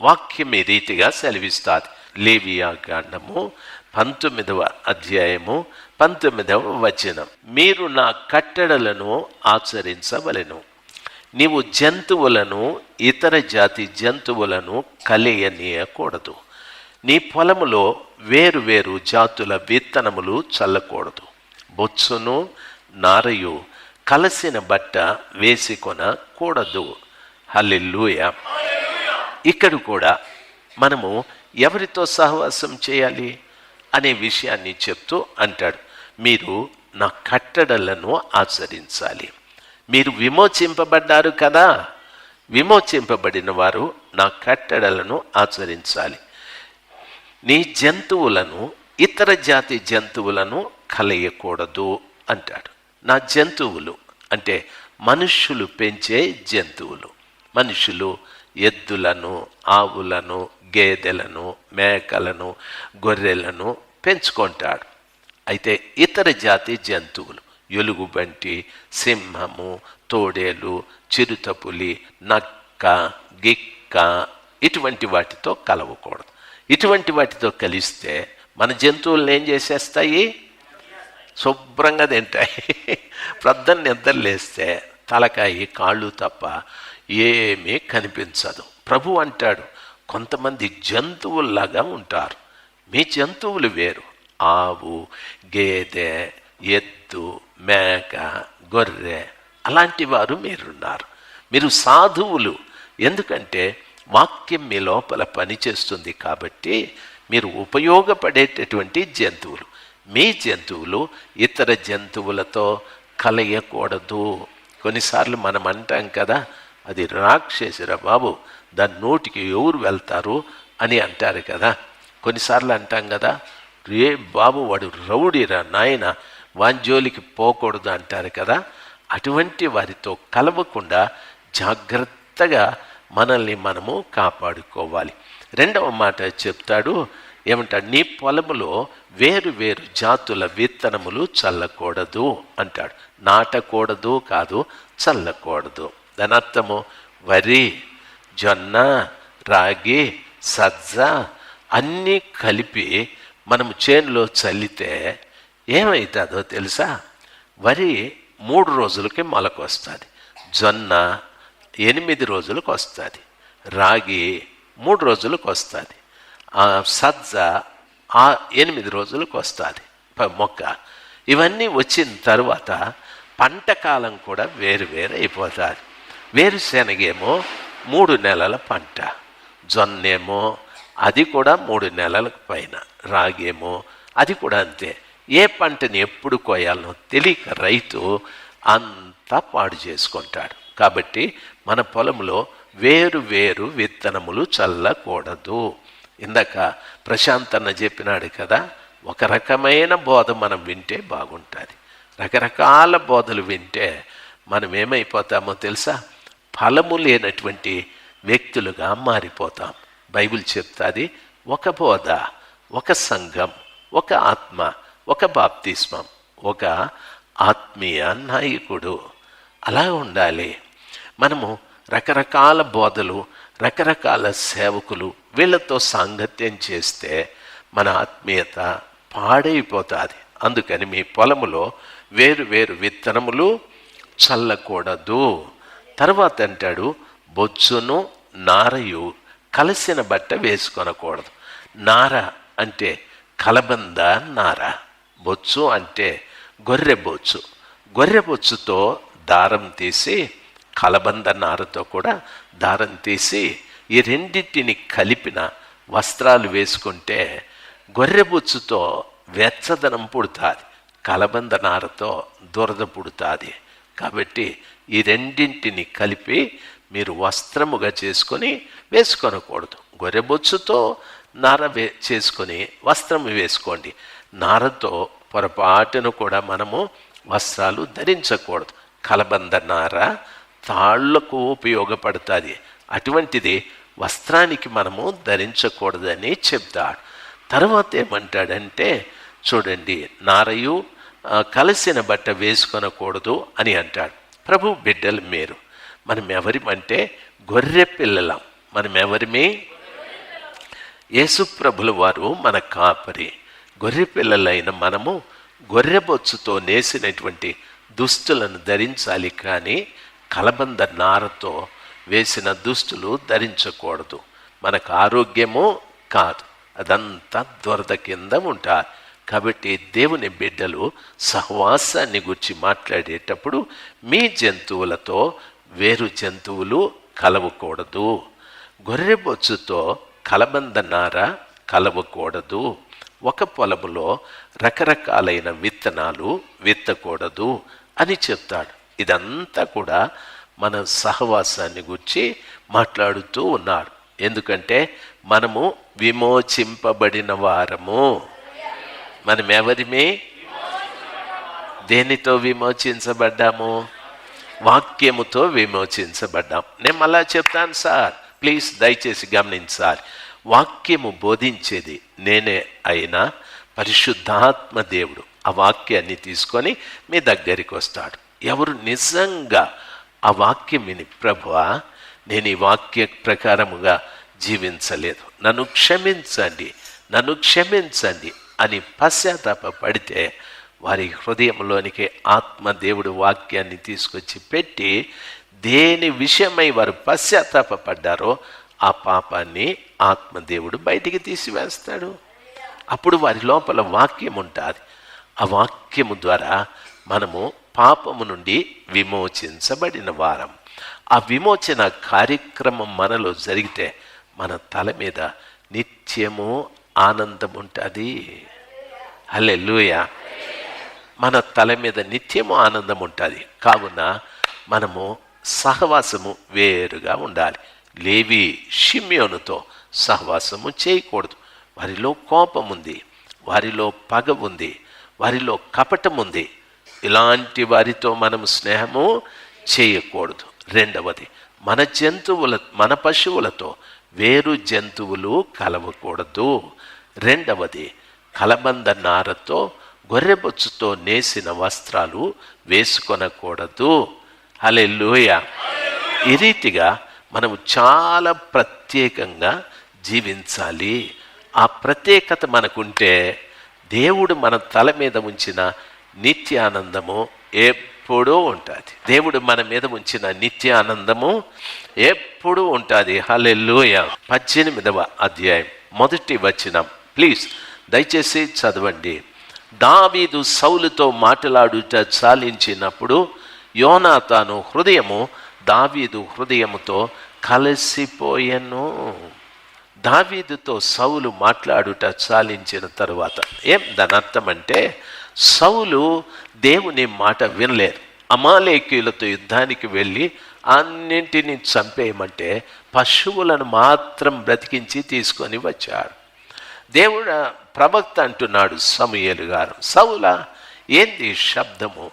వాక్యం ఈ రీతిగా సెలవిస్తారు లేవియా కాండము పంతొమ్మిదవ అధ్యాయము పంతొమ్మిదవ వచనం. మీరు నా కట్టడలను ఆచరించవలెను. నీవు జంతువులను ఇతర జాతి జంతువులను కలియనీయకూడదు నీ పొలములో వేరు వేరు జాతుల విత్తనములు చల్లకూడదు. బొచ్చును నారయు కలసిన బట్ట వేసికొనకూడదు హల్లెలూయ. ఇక్కడ కూడా మనము ఎవరితో సహవాసం చేయాలి అనే విషయాన్ని చెప్తూ అంటాడు. మీరు నా కట్టడలను ఆచరించాలి. మీరు విమోచింపబడ్డారు కదా? విమోచింపబడిన వారు నా కట్టడలను ఆచరించాలి. నీ జంతువులను ఇతర జాతి జంతువులను కలయకూడదు అంటాడు. నా జంతువులు అంటే మనుష్యులు పెంచే జంతువులు. మనుషులు ఎద్దులను ఆవులను గేదెలను మేకలను గొర్రెలను పెంచుకుంటాడు. అయితే ఇతర జాతి జంతువులు ఎలుగుబంటి సింహము తోడేలు చిరుతపులి నక్క గిక్క ఇటువంటి వాటితో కలవకూడదు. ఇటువంటి వాటితో కలిస్తే మన జంతువులను ఏం చేసేస్తాయి? శుభ్రంగా తింటాయి. ప్రొద్దున నిద్ర లేస్తే తలకాయి కాళ్ళు తప్ప ఏమీ కనిపించదు. ప్రభు అంటాడు కొంతమంది జంతువుల్లాగా ఉంటారు. మీ జంతువులు వేరు. ఆవు గేదె ఎద్దు మేక గొర్రె అలాంటి వారు మీరున్నారు. మీరు సాధువులు. ఎందుకంటే వాక్యం మీ లోపల పనిచేస్తుంది కాబట్టి మీరు ఉపయోగపడేటటువంటి జంతువులు. మీ జంతువులు ఇతర జంతువులతో కలయకూడదు. కొన్నిసార్లు మనం అంటాం కదా అది రాక్షసిరా బాబు దాని నోటికి ఎవరు వెళ్తారు అని అంటారు కదా. కొన్నిసార్లు అంటాం కదా రే బాబు వాడు రౌడీరా నాయన వాంజోలికి పోకూడదు అంటారు కదా. అటువంటి వారితో కలవకుండా జాగ్రత్తగా మనల్ని మనము కాపాడుకోవాలి. రెండవ మాట చెప్తాడు ఏమంటాడు నీ పొలములో వేరు వేరు జాతుల విత్తనములు చల్లకూడదు అంటాడు. నాటకూడదు కాదు చల్లకూడదు. దానర్థము వరి జొన్న రాగి సజ్జ అన్నీ కలిపి మనము చేనులో చల్లితే ఏమవుతుందో తెలుసా? వరి మూడు రోజులకి మొలకు వస్తుంది జొన్న ఎనిమిది రోజులకు వస్తుంది రాగి మూడు రోజులకు వస్తుంది సజ్జ ఆ ఎనిమిది రోజులకు వస్తుంది. మొక్క. ఇవన్నీ వచ్చిన తర్వాత పంట కాలం కూడా వేరు వేరు అయిపోతుంది. వేరుశెనగేమో మూడు నెలల పంట జొన్నేమో అది కూడా మూడు నెలలకు పైన రాగేమో అది కూడా అంతే. ఏ పంటని ఎప్పుడు కోయాలనో తెలియక రైతు అంతా పాడు చేసుకుంటాడు. కాబట్టి మన పొలంలో వేరు వేరు విత్తనములు చల్లకూడదు. ఇందాక ప్రశాంత్ అన్న చెప్పినాడు కదా ఒక రకమైన బోధ మనం వింటే బాగుంటుంది. రకరకాల బోధలు వింటే మనం ఏమైపోతామో తెలుసా? ఫలము లేనటువంటి వ్యక్తులుగా మారిపోతాం. బైబిల్ చెప్తాది ఒక బోధ ఒక సంఘం ఒక ఆత్మ ఒక బాప్తిస్మం ఒక ఆత్మీయ నాయకుడు. అలా ఉండాలి. మనము రకరకాల బోధలు రకరకాల సేవకులు వీళ్ళతో సాంగత్యం చేస్తే మన ఆత్మీయత పాడైపోతుంది. అందుకని మీ పొలములో వేరు వేరు విత్తనములు చల్లకూడదు. తర్వాత అంటాడు బొచ్చును నారయు కలిసిన బట్ట వేసుకొనకూడదు. నార అంటే కలబంద నార. బొచ్చు అంటే గొర్రె బొచ్చు. గొర్రె బొచ్చుతో దారం తీసి కలబంద నారతో కూడా దారం తీసి ఈ రెండింటిని కలిపిన వస్త్రాలు వేసుకుంటే గొర్రె బొచ్చుతో వెచ్చదనం పుడుతుంది. కలబంద నారతో దురద పుడుతుంది. కాబట్టి ఈ రెండింటిని కలిపి మీరు వస్త్రముగా చేసుకొని వేసుకొనకూడదు. గొర్రెబొచ్చుతో నార వే చేసుకొని వస్త్రం వేసుకోండి. నారతో పొరపాటును కూడా మనము వస్త్రాలు ధరించకూడదు. కలబంద నార తాళ్ళకు ఉపయోగపడుతుంది. అటువంటిది వస్త్రానికి మనము ధరించకూడదని చెప్తాడు. తర్వాత ఏమంటాడంటే చూడండి నారయు కలిసిన బట్ట వేసుకొనకూడదు అని అంటాడు. ప్రభు బిడ్డలు మీరు మనం ఎవరిమంటే గొర్రె పిల్లలం. మనం ఎవరిమి యేసుప్రభుల వారు మన కాపరి. గొర్రె పిల్లలైన మనము గొర్రెబొచ్చుతో నేసినటువంటి దుస్తులను ధరించాలి కానీ కలబంద నారతో వేసిన దుస్తులు ధరించకూడదు. మనకు ఆరోగ్యము కాదు. అదంతా దురద కింద ఉంటారు. కాబట్టి దేవుని బిడ్డలు సహవాసాన్ని గురించి మాట్లాడేటప్పుడు మీ జంతువులతో వేరు జంతువులు కలవకూడదు. గొర్రెబొచ్చుతో కలబంద నార కలవకూడదు. ఒక పొలములో రకరకాలైన విత్తనాలు విత్తకూడదు అని చెప్తాడు. ఇదంతా కూడా మన సహవాసాన్ని గురించి మాట్లాడుతూ ఉన్నాడు. ఎందుకంటే మనము విమోచింపబడిన వారము. మనం ఎవరిమే దేనితో విమోచించబడ్డాము? వాక్యముతో విమోచించబడ్డాం. నేను మళ్ళా చెప్తాను సార్. ప్లీజ్ దయచేసి గమనించాలి వాక్యము బోధించేది నేనే అయినా పరిశుద్ధాత్మ దేవుడు. ఆ వాక్యాన్ని తీసుకొని మీ దగ్గరికి వస్తాడు. ఎవరు నిజంగా ఆ వాక్యం విని ప్రభువా నేను ఈ వాక్య ప్రకారముగా జీవించలేదు. నన్ను క్షమించండి. నన్ను క్షమించండి. అని పశ్చాత్తాప పడితే వారి హృదయంలోనికి ఆత్మదేవుడు వాక్యాన్ని తీసుకొచ్చి పెట్టి దేని విషయమై వారు పశ్చాత్తాప పడ్డారో ఆ పాపాన్ని ఆత్మదేవుడు బయటికి తీసివేస్తాడు. అప్పుడు వారి లోపల వాక్యం ఉంటుంది. ఆ వాక్యము ద్వారా మనము పాపము నుండి విమోచించబడిన వారం. ఆ విమోచన కార్యక్రమం మనలో జరిగితే మన తల మీద నిత్యము ఆనందం ఉంటుంది. హల్లెలూయ. మన తల మీద నిత్యము ఆనందం ఉంటుంది. కావున మనము సహవాసము వేరుగా ఉండాలి. లేవి షిమ్యోనుతో సహవాసము చేయకూడదు. వారిలో కోపం ఉంది వారిలో పగ ఉంది వారిలో కపటం ఉంది ఇలాంటి వారితో మనం స్నేహము చేయకూడదు. రెండవది మన జంతువుల మన పశువులతో వేరు జంతువులు కలవకూడదు. రెండవది కలబంద నారతో గొర్రెబొచ్చుతో నేసిన వస్త్రాలు వేసుకొనకూడదు. హల్లెలూయ. ఈ రీతిగా మనం చాలా ప్రత్యేకంగా జీవించాలి. ఆ ప్రత్యేకత మనకుంటే దేవుడు మన తల మీద ఉంచిన నిత్యానందము ఏ ఎప్పుడూ ఉంటుంది. దేవుడు మన మీద ఉంచిన నిత్యానందము ఎప్పుడూ ఉంటుంది. హల్లెలూయ. పద్దెనిమిదవ అధ్యాయం. మొదటి వచనం. ప్లీజ్ దయచేసి చదవండి. దావీదు సౌలుతో మాట్లాడుట చాలించినప్పుడు యోనాతాను హృదయము దావీదు హృదయముతో కలిసిపోయెను. దావీదుతో సౌలు మాట్లాడుట చాలించిన తరువాత. ఏం దాని అర్థం అంటే సౌలు దేవుని మాట వినలేదు. అమాలేకీయులతో యుద్ధానికి వెళ్ళి అన్నింటినీ చంపేయమంటే పశువులను మాత్రం బ్రతికించి తీసుకొని వచ్చాడు. దేవుడు ప్రవక్త అంటున్నాడు సమూయేలు గారు సౌల ఏంది శబ్దము?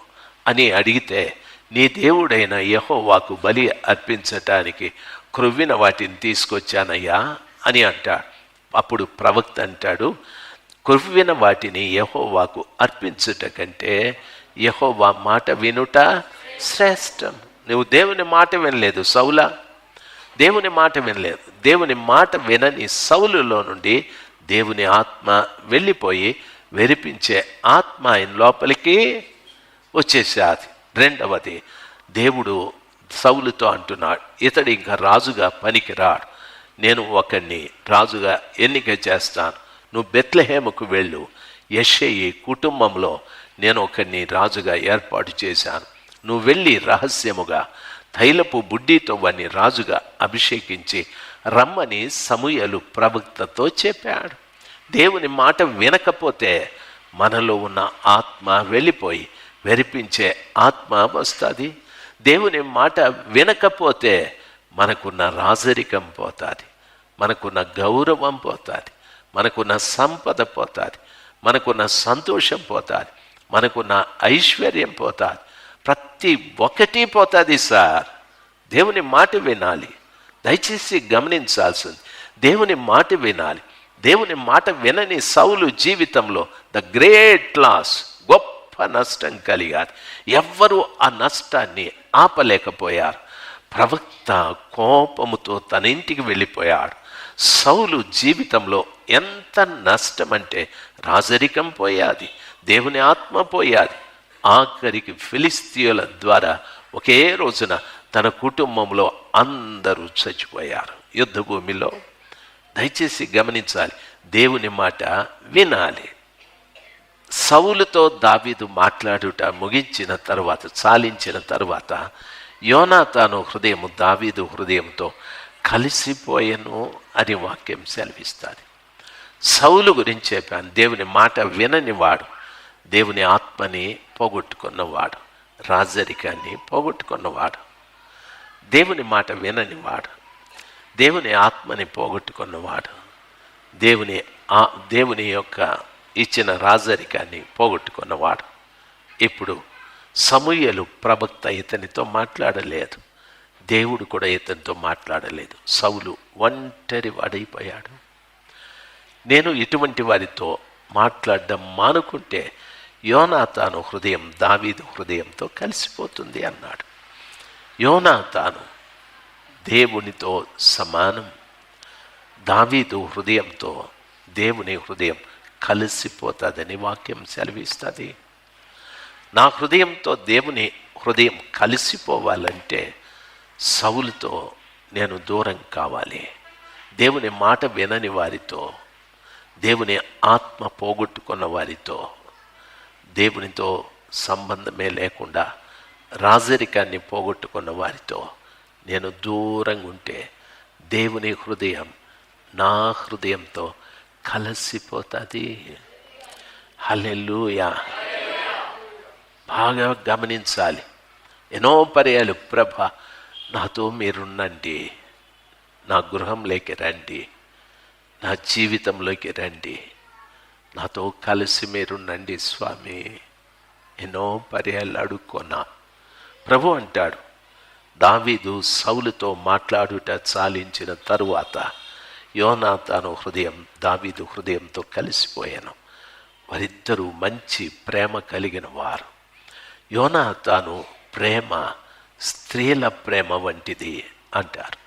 అని అడిగితే నీ దేవుడైన యహోవాకు బలి అర్పించటానికి క్రొవ్విన వాటిని తీసుకొచ్చానయ్యా అని అంటాడు. అప్పుడు ప్రవక్త అంటాడు క్రొవ్విన వాటిని యహోవాకు అర్పించుట కంటే యహోవా మాట వినుట శ్రేష్టం. నువ్వు దేవుని మాట వినలేదు సౌలా? దేవుని మాట వినలేదు. దేవుని మాట వినని సౌలులో నుండి దేవుని ఆత్మ వెళ్ళిపోయి వెరిపించే ఆత్మ ఆయన లోపలికి వచ్చేసాది. రెండవది దేవుడు సౌలుతో అంటున్నాడు ఇతడు ఇంకా రాజుగా పనికిరాడు. నేను ఒకడిని రాజుగా ఎన్నిక చేస్తాను. నువ్వు బెత్లహేముకు వెళ్ళు. యషయి కుటుంబంలో నేను ఒకరిని రాజుగా ఏర్పాటు చేశాను. నువ్వు వెళ్ళి రహస్యముగా తైలపు బుడ్డితో వాడిని రాజుగా అభిషేకించి రమ్మని సమూయలు ప్రవక్తతో చెప్పాడు. దేవుని మాట వినకపోతే మనలో ఉన్న ఆత్మ వెళ్ళిపోయి వెరిపించే ఆత్మ వస్తుంది. దేవుని మాట వినకపోతే మనకున్న రాజరికం పోతుంది. మనకున్న గౌరవం పోతుంది. మనకున్న సంపద పోతుంది మనకున్న సంతోషం పోతుంది మనకున్న ఐశ్వర్యం పోతుంది. ప్రతి ఒక్కటి పోతుంది సార్. దేవుని మాట వినాలి. దయచేసి గమనించాల్సింది. దేవుని మాట వినాలి. దేవుని మాట వినని సౌలు జీవితంలో ద గ్రేట్ లాస్ గొప్ప నష్టం కలిగారు. ఎవ్వరూ ఆ నష్టాన్ని ఆపలేకపోయారు. ప్రవక్త కోపముతో తన ఇంటికి వెళ్ళిపోయాడు. సౌలు జీవితంలో ఎంత నష్టం అంటే రాజరికం పోయాది దేవుని ఆత్మ పోయాది. ఆఖరికి ఫిలిస్తీయుల ద్వారా ఒకే రోజున తన కుటుంబంలో అందరూ చచ్చిపోయారు. యుద్ధ భూమిలో దయచేసి గమనించాలి దేవుని మాట వినాలి. సౌలుతో దావీదు మాట్లాడుట ముగించిన తర్వాత చాలించిన తరువాత యోనాతాను హృదయము దావీదు హృదయంతో కలిసిపోయెను అని వాక్యం సెలవిస్తుంది. సౌలు గురించి చెప్పాను దేవుని మాట విననివాడు దేవుని ఆత్మని పోగొట్టుకున్నవాడు రాజరికాన్ని పోగొట్టుకున్నవాడు దేవుని మాట విననివాడు దేవుని ఆత్మని పోగొట్టుకున్నవాడు దేవుని ఆ దేవుని యొక్క ఇచ్చిన రాజరికాన్ని పోగొట్టుకున్నవాడు. ఇప్పుడు సమూయలు ప్రవక్త ఇతనితో మాట్లాడలేదు. దేవుడు కూడా ఇతనితో మాట్లాడలేదు. సౌలు ఒంటరి వాడైపోయాడు. నేను ఇటువంటి వారితో మాట్లాడడం మానుకుంటే యోనాతాను హృదయం దావీదు హృదయంతో కలిసిపోతుంది అన్నాడు. యోనాతాను దేవునితో సమానం. దావీదు హృదయంతో దేవుని హృదయం కలిసిపోతుందని వాక్యం సెలవిస్తుంది. నా హృదయంతో దేవుని హృదయం కలిసిపోవాలంటే సవులతో నేను దూరం కావాలి. దేవుని మాట వినని వారితో దేవుని ఆత్మ పోగొట్టుకున్న వారితో దేవునితో సంబంధమే లేకుండా రాజరికాన్ని పోగొట్టుకున్న వారితో నేను దూరంగా ఉంటే దేవుని హృదయం నా హృదయంతో కలిసిపోతుంది. హల్లెలూయా. బాగా గమనించాలి. ఎన్నో పర్యాలు ప్రభ నాతో మీరుండండి. నా గృహంలోకి రండి. నా జీవితంలోకి రండి. నాతో కలిసి మీరుండండి స్వామి. ఎన్నో పర్యాలు అడుక్కున్నా. ప్రభు అంటాడు దావీదు సౌలుతో మాట్లాడుట చాలించిన తరువాత యోనా తాను హృదయం దావీదు హృదయంతో కలిసిపోయాను. వారిద్దరూ మంచి ప్రేమ కలిగిన వారు. యోనాతాను ప్రేమ స్త్రీల ప్రేమ వంటిది అంటారు.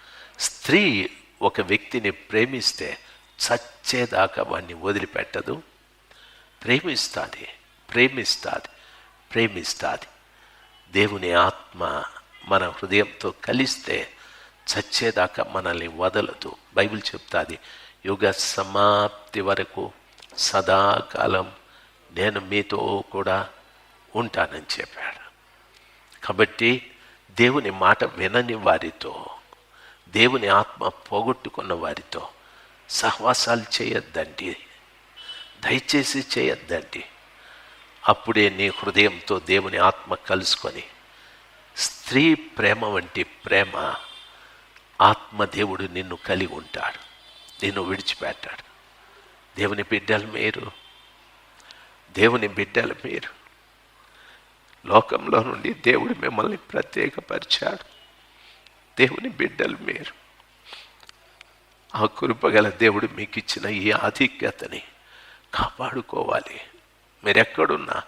స్త్రీ ఒక వ్యక్తిని ప్రేమిస్తే చచ్చేదాకా వాడిని వదిలిపెట్టదు. ప్రేమిస్తుంది ప్రేమిస్తుంది ప్రేమిస్తుంది. దేవుని ఆత్మ మన హృదయంతో కలిస్తే చచ్చేదాకా మనల్ని వదలదు. బైబిల్ చెప్తాది యుగ సమాప్తి వరకు సదాకాలం నేను మీతో కూడా ఉంటానని చెప్పాడు. కాబట్టి దేవుని మాట వినని వారితో దేవుని ఆత్మ పోగొట్టుకున్న వారితో సహవాసాలు చేయొద్దండి. దయచేసి చేయొద్దండి. అప్పుడే నీ హృదయంతో దేవుని ఆత్మ కలుసుకొని స్త్రీ ప్రేమ వంటి ప్రేమ ఆత్మదేవుడు నిన్ను కలిగి ఉంటాడు నిన్ను విడిచిపెట్టాడు. దేవుని బిడ్డలు మీరు దేవుని బిడ్డలు మీరు. లోకంలో నుండి దేవుడు మిమ్మల్ని ప్రత్యేకపరిచాడు. దేవుని బిడ్డలు మీరు. ఆ కురుపగల దేవుడు మీకు ఇచ్చిన ఈ ఆధిక్యతని కాపాడుకోవాలి. మీరెక్కడున్నా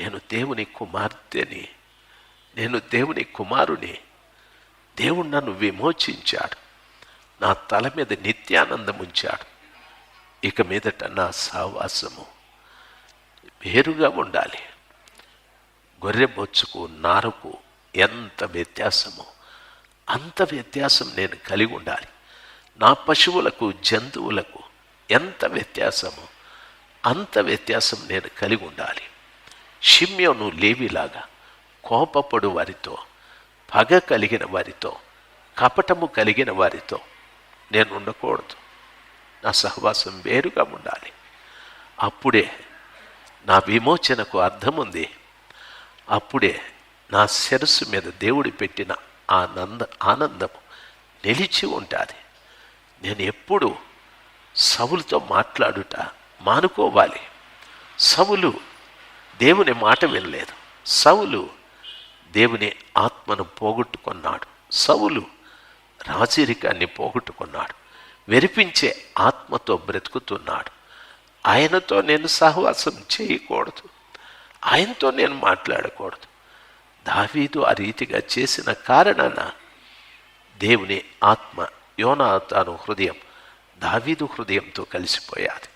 నేను దేవుని కుమార్తెని నేను దేవుని కుమారుని. దేవుడు నన్ను విమోచించాడు. నా తల మీద నిత్యానందం ఉంచాడు. ఇక మీదట నా సావాసము వేరుగా ఉండాలి. గొర్రె బొచ్చుకు నారకు ఎంత వ్యత్యాసమో అంత వ్యత్యాసం నేను కలిగి ఉండాలి. నా పశువులకు జంతువులకు ఎంత వ్యత్యాసమో అంత వ్యత్యాసం నేను కలిగి ఉండాలి. షిమ్యోను లేవిలాగా కోపపడు వారితో పగ కలిగిన వారితో కపటము కలిగిన వారితో నేను ఉండకూడదు. నా సహవాసం వేరుగా ఉండాలి. అప్పుడే నా విమోచనకు అర్థం ఉంది అప్పుడే నా శిరస్సు మీద దేవుడు పెట్టిన ఆనంద ఆనందం నిలిచి ఉంటుంది. నేను ఎప్పుడు సవులతో మాట్లాడుట మానుకోవాలి. సవులు దేవుని మాట వినలేదు. సవులు దేవుని ఆత్మను పోగొట్టుకున్నాడు. సవులు రాజరికాన్ని పోగొట్టుకున్నాడు. వెరిపించే ఆత్మతో బ్రతుకుతున్నాడు. ఆయనతో నేను సహవాసం చేయకూడదు. ఆయనతో నేను మాట్లాడకూడదు. దావీదు ఆ రీతిగా చేసిన కారణాన దేవుని ఆత్మ యోనాతాను హృదయం దావీదు హృదయంతో కలిసిపోయాది.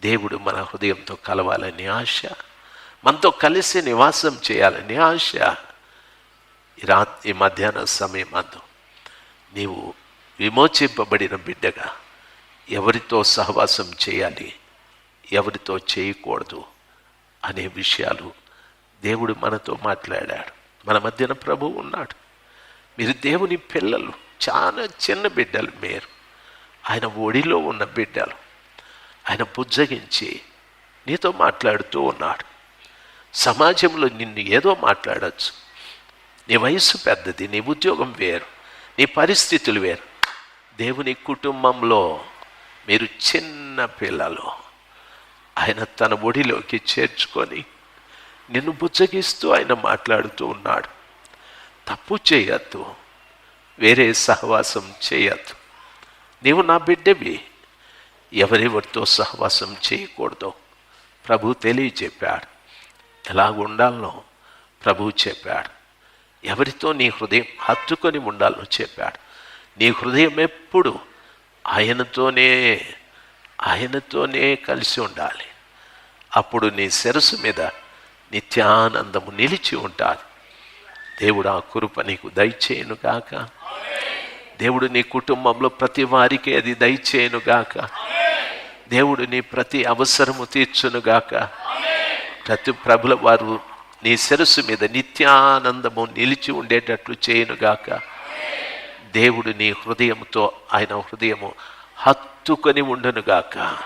దేవుడు మన హృదయంతో కలవాలని ఆశ మనతో కలిసి నివాసం చేయాలని ఆశ. ఈ రా ఈ మధ్యాహ్న సమయం అందు నీవు విమోచింపబడిన బిడ్డగా ఎవరితో సహవాసం చేయాలి ఎవరితో చేయకూడదు అనే విషయాలు దేవుడు మనతో మాట్లాడాడు. మన మధ్యన ప్రభువు ఉన్నాడు. మీరు దేవుని పిల్లలు చాలా చిన్న బిడ్డలు మీరు. ఆయన ఒడిలో ఉన్న బిడ్డలు. ఆయన బుజ్జగించి నీతో మాట్లాడుతూ ఉన్నాడు. సమాజంలో నిన్ను ఏదో మాట్లాడచ్చు. నీ వయస్సు పెద్దది నీ ఉద్యోగం వేరు నీ పరిస్థితులు వేరు. దేవుని కుటుంబంలో మీరు చిన్న పిల్లలు. ఆయన తన ఒడిలోకి చేర్చుకొని నిన్ను బుజ్జగిస్తూ ఆయన మాట్లాడుతూ ఉన్నాడు. తప్పు చేయొద్దు. వేరే సహవాసం చేయొద్దు. నీవు నా బిడ్డవి. ఎవరెవరితో సహవాసం చేయకూడదు. ప్రభు తెలియచెప్పాడు ఎలాగ ఉండాలనో ప్రభు చెప్పాడు. ఎవరితో నీ హృదయం హత్తుకొని ఉండాలో చెప్పాడు. నీ హృదయం ఎప్పుడు ఆయనతోనే ఆయనతోనే కలిసి ఉండాలి. అప్పుడు నీ శిరస్సు మీద నిత్యానందము నిలిచి ఉంటుంది. దేవుడు ఆ కృప నీకు దయచేయను గాక. దేవుడు నీ కుటుంబంలో ప్రతి వారికి అది దయచేయను గాక. దేవుడు నీ ప్రతి అవసరము తీర్చును గాక. ప్రతి ప్రభుల వారు నీ శిరస్సు మీద నిత్యానందము నిలిచి ఉండేటట్లు చేయనుగాక దేవుడు నీ హృదయంతో ఆయన హృదయము హత్తుకొని ఉండనుగాక